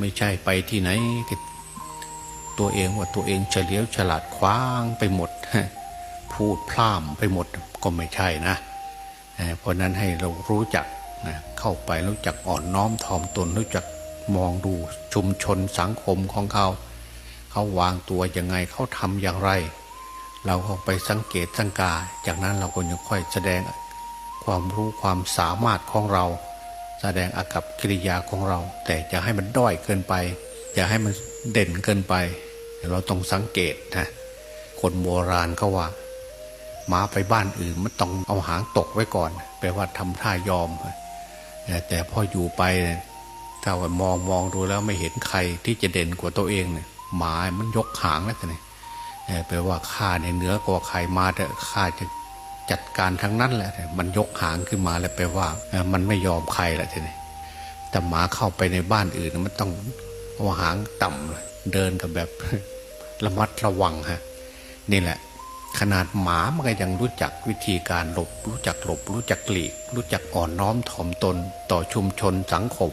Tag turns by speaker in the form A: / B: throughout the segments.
A: ไม่ใช่ไปที่ไหน ตัวเองว่าตัวเองเฉลียวฉลาดคว้างไปหมด พูดพร่ำไปหมดก็ไม่ใช่นะเอ่อเพราะนั้นให้เรารู้จักนะเข้าไปรู้จักอ่อนน้อมถ่อมตนรู้จักมองดูชุมชนสังคมของเขา เขาวางตัวยังไงเขาทำอย่างไร เราก็ไปสังเกตสังกา จากนั้นเราก็ยังค่อยแสดงความรู้ความสามารถของเรา แสดงอากับกิริยาของเรา แต่จะให้มันด้อยเกินไป อย่าให้มันเด่นเกินไป เราต้องสังเกตนะคนโบราณเขาว่าหมาไปบ้านอื่นมันต้องเอาหางตกไว้ก่อนแปลว่าทำท่ายอมแต่พออยู่ไปถ้าว่ามองมองดูแล้วไม่เห็นใครที่จะเด่นกว่าตัวเองเนี่ยหมามันยกหางแล้วเนี่ยแปลว่าข้าในเหนือกว่าใครมาแต่ข้าจะ จัดการทั้งนั้นแหละ มันยกหางขึ้นมาแล้วแปว่า มันไม่ยอมใครแหละทีนี้แต่หมาเข้าไปในบ้านอื่นมันต้องเอาหางต่ำเลยเดินกับแบบระมัดระวังฮะนี่แหละ ขนาดหมามันก็ยังรู้จักวิธีการหลบ รู้จักหลบ รู้จักหลีก รู้จักอ่อนน้อมถ่อมตนต่อชุมชนสังคม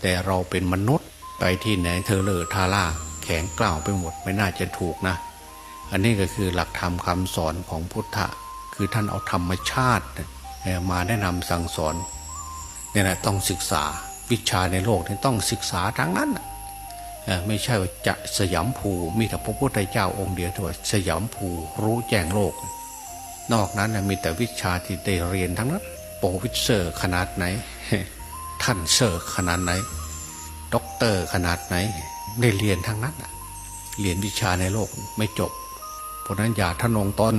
A: แต่เราเป็นมนุษย์ไปที่ไหนเธอเลอทาร่าแข็งกล้าวไปหมดไม่น่าจะถูกนะ อันนี้ก็คือหลักธรรมคำสอนของพุทธะ คือท่านเอาธรรมชาติมาแนะนำสั่งสอนเนี่ยนะต้องศึกษาวิชาในโลกนี่ต้องศึกษาทั้งนั้นไม่ใช่ว่าจะสยามภูมีแต่พระพุทธเจ้าองค์เดียวที่ว่าสยามภูรู้แจ้งโลก นอกนั้นมีแต่วิชาที่ได้เรียนทั้งนั้นโปรวิเซอร์ขนาดไหน ท่านเซอร์ขนาดไหนด็อกเตอร์ขนาดไหน ได้เรียนทั้งนั้นเรียนวิชาในโลกไม่จบ เพราะนั้นอย่าทะนงตน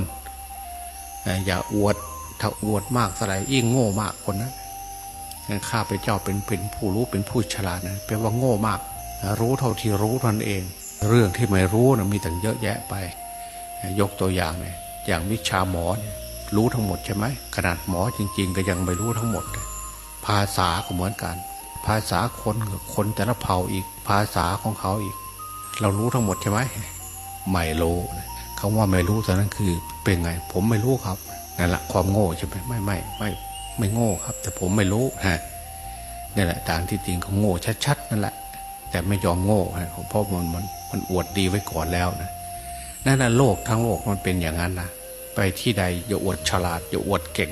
A: อย่าอวดถ้าอวดมากเท่าไหร่ยิ่งโง่มากคนนะั้นข้าพเจ้าเป็นเป็นผู้รู้เป็นผู้ฉลาดนะแปลว่าโง่มาก รู้เท่าที่รู้เท่านั้นเอง เรื่องที่ไม่รู้นะมีตั้งเยอะแยะไป ยกตัวอย่างเนี่ยอย่างวิชาหมอเนี่ยรู้ทั้งหมดใช่ไหมขนาดหมอจริง ๆ ก็ยังไม่รู้ทั้งหมด ภาษาก็เหมือนกัน ภาษาคนกับคนแต่ละเผ่าอีกภาษาของเขาอีก เรารู้ทั้งหมดใช่ไหมไม่รู้ คำว่าไม่รู้ต่นั้นคือเป็นไง ผมไม่รู้ครับนั่นแหละความโง่ใช่ไหมไม่ไม่ไม่ไม่โง่ครับ แต่ผมไม่รู้ฮะนี่แหละทางที่จริงเขาโง่ชัดๆนั่นแหละ แต่ไม่ยอมโง่ฮะเพราะมันมันมันอวดดีไว้ก่อนแล้วนะนั่นแหละโลกทั้งโลกมันเป็นอย่างนั้นนะไปที่ใดอย่าอวดฉลาดอย่าอวดเก่ง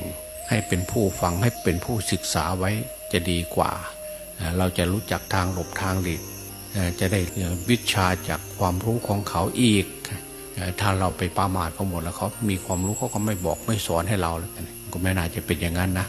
A: ให้เป็นผู้ฟังให้เป็นผู้ศึกษาไว้จะดีกว่า เราจะรู้จักทางหลบทางหลีกจะได้วิชาจากความรู้ของเขาอีก ถ้าเราไปประมาทเขาหมดแล้วเขามีความรู้เขาก็ไม่บอกไม่สอนให้เราแล้วกันก็ไม่น่าจะเป็นอย่างนั้นนะ